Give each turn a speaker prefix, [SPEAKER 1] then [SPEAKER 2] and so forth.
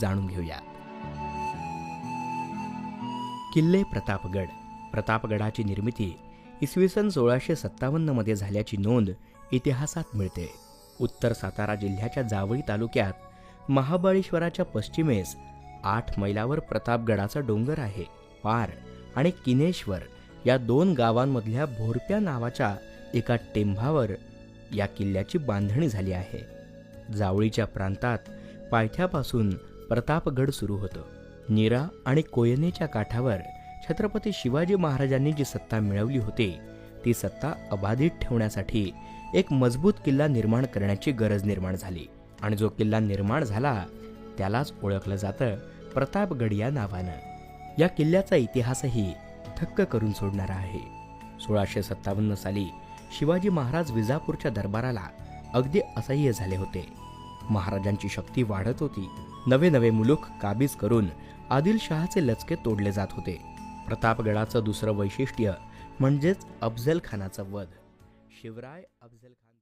[SPEAKER 1] जाणून घेऊया. किल्ले प्रतापगड. प्रतापगडाची निर्मिती इसवी सन सोळाशे सत्तावन्नमध्ये झाल्याची नोंद इतिहासात मिळते. उत्तर सातारा जिल्ह्याच्या जावळी तालुक्यात महाबळेश्वराच्या पश्चिमेस आठ मैलावर प्रतापगडाचा डोंगर आहे. पार आणि किनेश्वर या दोन गावांमधल्या भोरप्या नावाच्या एका टेंभावर या किल्ल्याची बांधणी झाली आहे. जावळीच्या प्रांतात पायथ्यापासून प्रतापगड सुरू होतं. नीरा आणि कोयनेच्या काठावर छत्रपती शिवाजी महाराजांनी जी सत्ता मिळवली होती ती सत्ता अबाधित ठेवण्यासाठी एक मजबूत किल्ला निर्माण करण्याची गरज निर्माण झाली आणि जो किल्ला निर्माण झाला त्यालाच ओळखलं जातं प्रतापगड या नावानं. या किल्ल्याचा इतिहासही थक्क करून सोडणारा आहे. सोळाशे सत्तावन्न साली शिवाजी महाराज विजापूरच्या दरबाराला अगदी असह्य झाले होते. महाराजांची शक्ती वाढत होती. नवे नवे मुलूक काबीज करून आदिलशहाचे लचके तोडले जात होते. प्रतापगडाचं दुसरं वैशिष्ट्य म्हणजेच अफजल खानाचा वध. शिवराय अफजल खान